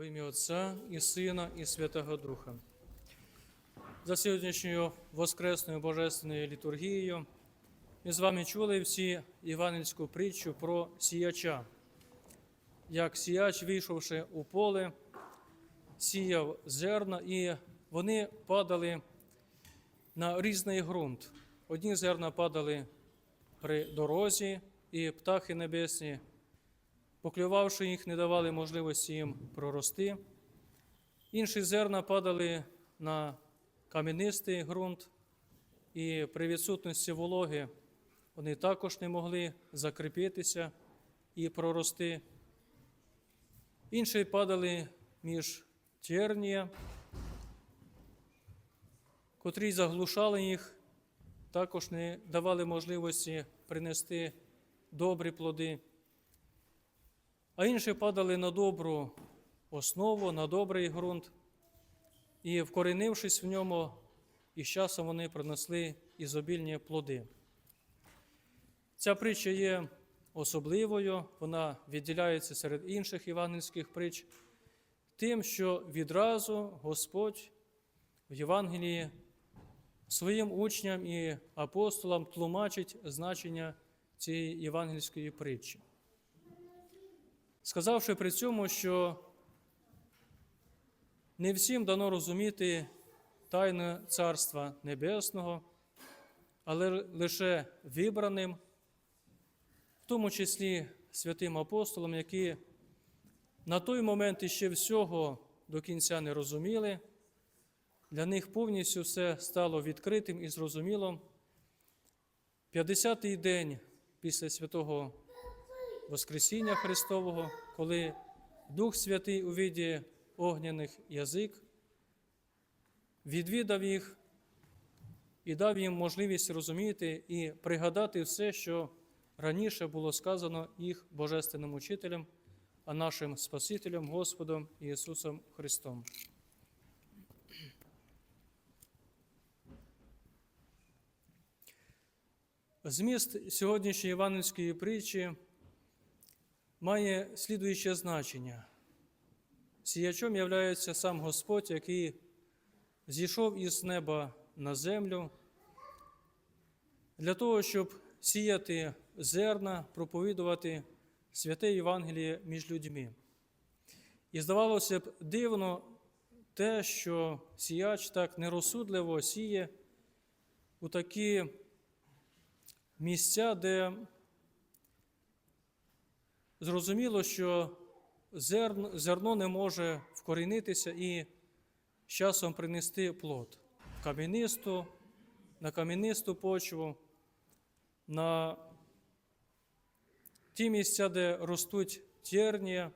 Во ім'я Отця і Сина, і Святого Духа. За сьогоднішньою Воскресною Божественною літургією ми з вами чули всі івангельську притчу про сіяча. Як сіяч, вийшовши у поле, сіяв зерна, і вони падали на різний ґрунт. Одні зерна падали при дорозі, і птахи небесні поклювавши їх, не давали можливості їм прорости. Інші зерна падали на кам'янистий ґрунт, і при відсутності вологи вони також не могли закріпитися і прорости. Інші падали між тернія, котрі заглушали їх, також не давали можливості принести добрі плоди а інші падали на добру основу, на добрий ґрунт, і, вкоренившись в ньому, і з часом вони принесли ізобільні плоди. Ця притча є особливою, вона відділяється серед інших євангельських притч, тим, що відразу Господь в Євангелії своїм учням і апостолам тлумачить значення цієї євангельської притчі сказавши при цьому, що не всім дано розуміти тайну Царства Небесного, але лише вибраним, в тому числі святим апостолам, які на той момент іще всього до кінця не розуміли, для них повністю все стало відкритим і зрозумілим. 50-й день після святого Воскресіння Христового, коли Дух Святий у віді огняних язик відвідав їх і дав їм можливість розуміти і пригадати все, що раніше було сказано їх Божественним учителем, а нашим Спасителем Господом Ісусом Христом. Зміст сьогоднішньої Іванівської притчі має слідуюче значення. Сіячом являється сам Господь, який зійшов із неба на землю для того, щоб сіяти зерна, проповідувати святе Євангеліє між людьми. І здавалося б, дивно те, що сіяч так нерозсудливо сіє у такі місця, де зрозуміло, що зерно, не може вкорінитися і з часом принести плод кам'янисту, на кам'янисту почву, на ті місця, де ростуть тернія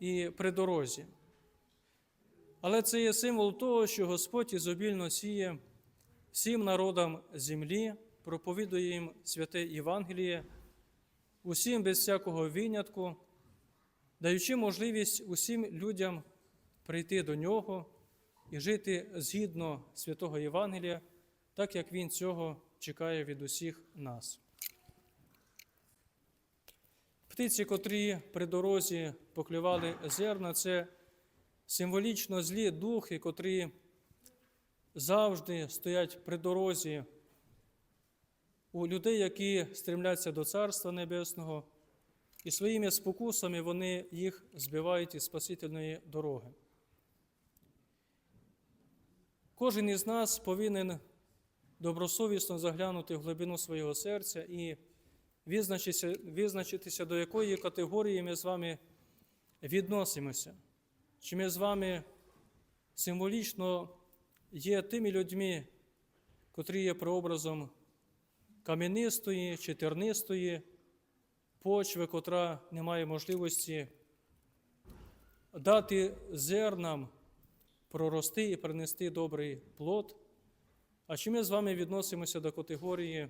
і при дорозі. Але це є символ того, що Господь ізобільно сіє всім народам землі, проповідує їм святе Євангеліє усім без всякого винятку, даючи можливість усім людям прийти до Нього і жити згідно святого Євангелія, так як Він цього чекає від усіх нас. Птиці, котрі при дорозі поклювали зерна, це символічно злі духи, котрі завжди стоять при дорозі у людей, які стремляться до Царства Небесного, і своїми спокусами вони їх збивають із спасительної дороги. Кожен із нас повинен добросовісно заглянути в глибину свого серця і визначитися, визначитися, до якої категорії ми з вами відносимося. Чи ми з вами символічно є тими людьми, котрі є прообразом кам'янистої чи тернистої почви, котра не має можливості дати зернам прорости і принести добрий плод. А чи ми з вами відносимося до категорії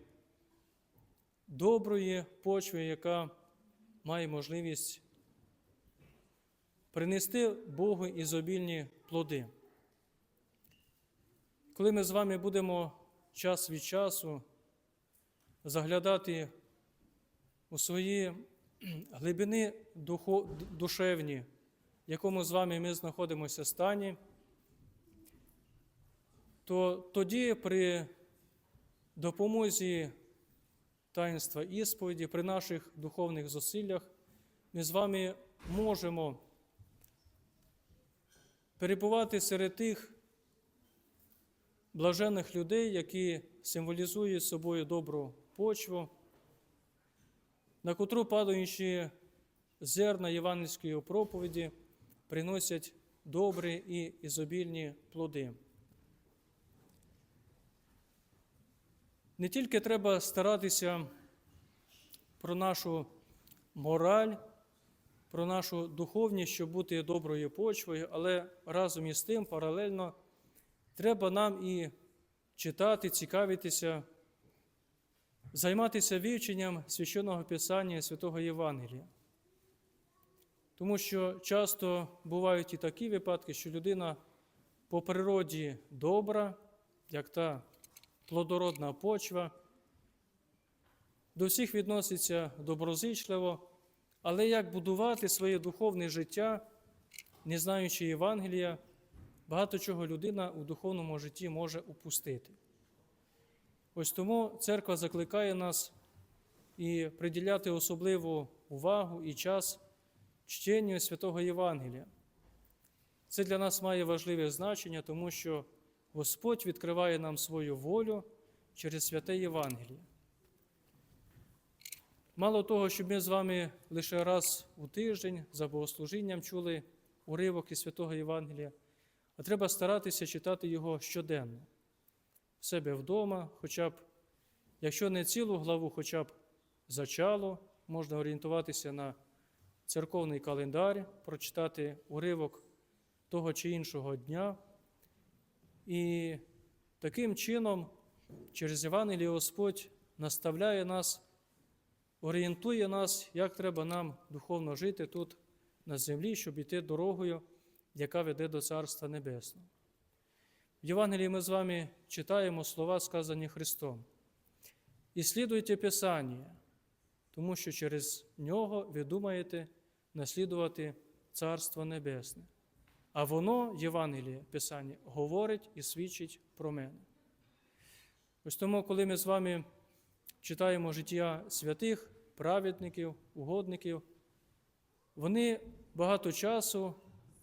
доброї почви, яка має можливість принести Богу ізобільні плоди? Коли ми з вами будемо час від часу заглядати у свої глибини душевні, в якому з вами ми знаходимося стані, то тоді при допомозі таїнства ісповіді, при наших духовних зусиллях, ми з вами можемо перебувати серед тих блажених людей, які символізують собою добру почву, на котру падаючи зерна євангельської проповіді приносять добрі і ізобільні плоди. Не тільки треба старатися про нашу мораль, про нашу духовність, щоб бути доброю почвою, але разом із тим паралельно треба нам і читати, цікавитися, займатися вивченням священного Писання Святого Євангелія. Тому що часто бувають і такі випадки, що людина по природі добра, як та плодородна почва, до всіх відноситься доброзичливо, але як будувати своє духовне життя, не знаючи Євангелія, багато чого людина у духовному житті може упустити. Ось тому церква закликає нас і приділяти особливу увагу і час чтенню Святого Євангелія. Це для нас має важливе значення, тому що Господь відкриває нам свою волю через святе Євангеліє. Мало того, щоб ми з вами лише раз у тиждень за богослужінням чули уривок із святого Євангелія, а треба старатися читати його щоденно, себе вдома, хоча б, якщо не цілу главу, хоча б зачало, можна орієнтуватися на церковний календар, прочитати уривок того чи іншого дня. І таким чином, через Євангеліє Господь наставляє нас, орієнтує нас, як треба нам духовно жити тут на землі, щоб йти дорогою, яка веде до Царства Небесного. В Євангелії ми з вами читаємо слова, сказані Христом. «Іслідуйте Писання, тому що через нього ви думаєте наслідувати Царство Небесне. А воно, Євангеліє, Писання, говорить і свідчить про мене. Ось тому, коли ми з вами читаємо життя святих, праведників, угодників, вони багато часу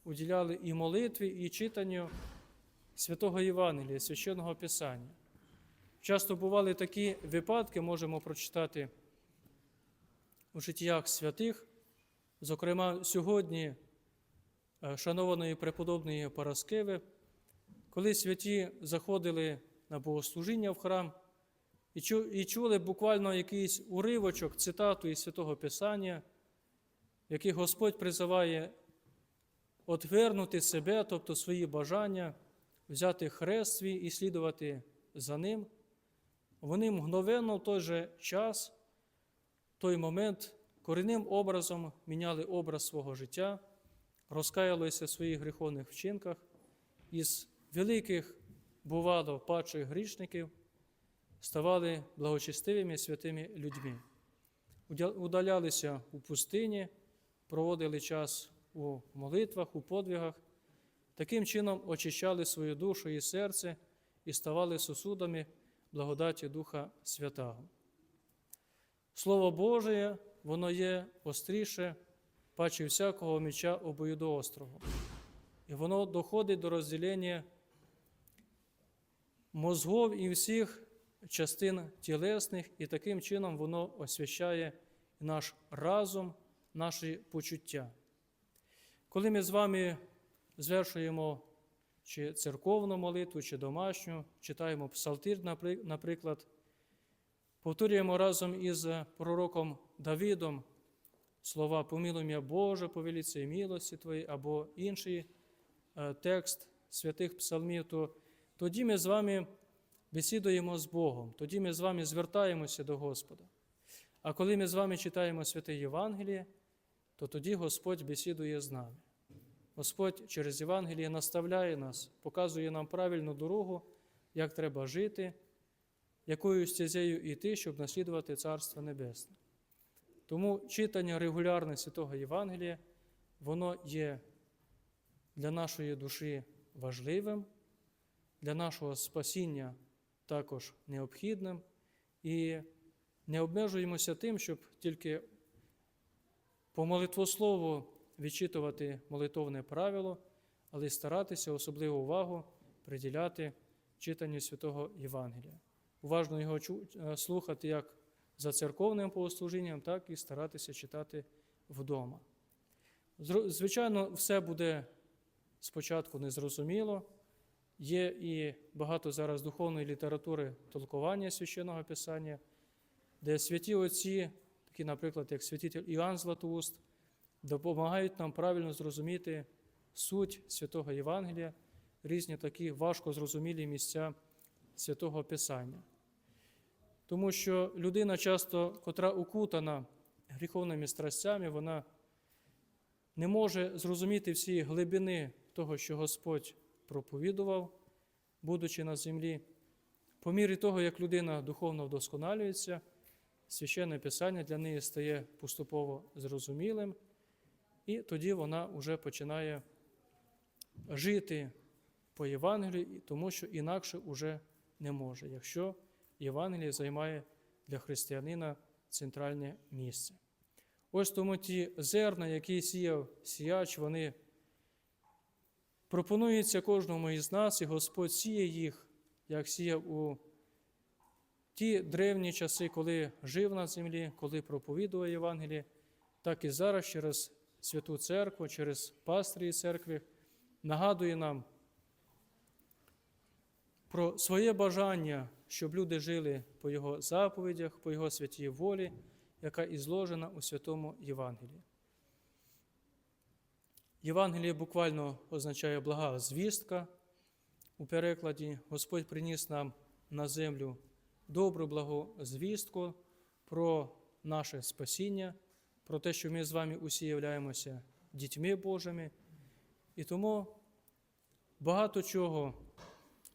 уділяли і молитві, і читанню святого Євангелія, священного Писання. Часто бували такі випадки, можемо прочитати у життях святих. Зокрема, сьогодні е, шанованої преподобної Параскеви, коли святі заходили на богослужіння в храм і чули буквально якийсь уривочок, цитату із Святого Писання, який Господь призиває отвернути себе, тобто свої бажання, взяти хрест свій і слідувати за ним, вони мгновенно в той же час, в той момент корінним образом міняли образ свого життя, розкаялися в своїх гріховних вчинках, із великих, бувало, падших грішників ставали благочестивими святими людьми, удалялися у пустині, проводили час у молитвах, у подвигах, таким чином очищали свою душу і серце і ставали сосудами благодаті Духа Святого. Слово Боже воно є остріше, паче всякого меча обоюдоострого. І воно доходить до розділення мозгов і всіх частин тілесних, і таким чином воно освящає наш разум, наші почуття. Коли ми з вами звершуємо чи церковну молитву, чи домашню, читаємо псалтир, наприклад, Повторюємо разом із пророком Давидом слова «Помилуй мене Боже, повеліться і милості Твої, або інший е, текст святих псалмів, то тоді ми з вами бесідуємо з Богом, тоді ми з вами звертаємося до Господа. А коли ми з вами читаємо святе Євангеліє, то тоді Господь бесідує з нами. Господь через Євангеліє наставляє нас, показує нам правильну дорогу, як треба жити якою стезею йти, щоб наслідувати Царство Небесне. Тому читання регулярне Святого Євангелія, воно є для нашої душі важливим, для нашого спасіння також необхідним, і не обмежуємося тим, щоб тільки по молитвослову відчитувати молитовне правило, але й старатися особливу увагу приділяти читанню святого Євангелія. Уважно його е, слухати як за церковним богослужінням, так і старатися читати вдома. Звичайно, все буде спочатку незрозуміло. Є і багато зараз духовної літератури толкування священного писання, де святі отці, такі, наприклад, як святитель Іоанн Златоуст, допомагають нам правильно зрозуміти суть святого Євангелія, різні такі важко зрозумілі місця святого Писання. Тому що людина часто, котра укутана гріховними страстями, вона не може зрозуміти всі глибини того, що Господь проповідував, будучи на землі. По мірі того, як людина духовно вдосконалюється, священне Писання для неї стає поступово зрозумілим, і тоді вона вже починає жити по Євангелію, тому що інакше уже не може, якщо Євангеліє займає для християнина центральне місце. Ось тому ті зерна, які сіяв сіяч, вони пропонуються кожному із нас, і Господь сіє їх, як сіяв у ті древні часи, коли жив на землі, коли проповідував Євангеліє, так і зараз через Святу Церкву, через пастрії церкви нагадує нам про своє бажання, щоб люди жили по Його заповідях, по Його святій волі, яка ізложена у святому Євангелії. Євангеліє буквально означає блага звістка. У перекладі Господь приніс нам на землю добру благу звістку про наше спасіння, про те, що ми з вами усі являємося дітьми Божими. І тому багато чого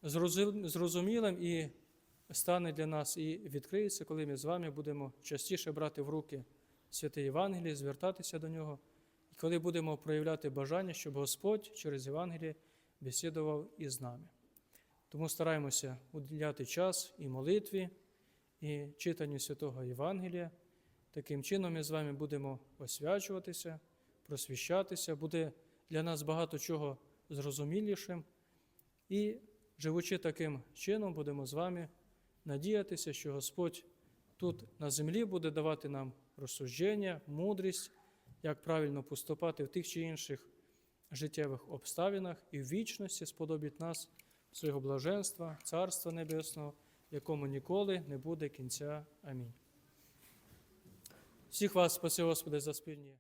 зрозумілим і стане для нас і відкриється, коли ми з вами будемо частіше брати в руки святе Євангеліє, звертатися до нього, і коли будемо проявляти бажання, щоб Господь через Євангеліє бесідував із нами. Тому стараємося уділяти час і молитві, і читанню святого Євангелія. Таким чином ми з вами будемо освячуватися, просвіщатися, буде для нас багато чого зрозумілішим. І, живучи таким чином, будемо з вами надіятися, що Господь тут на землі буде давати нам розсудження, мудрість, як правильно поступати в тих чи інших життєвих обставинах і в вічності сподобить нас свого блаженства, Царства Небесного, якому ніколи не буде кінця. Амінь. Всіх вас спаси, Господи, за спільні.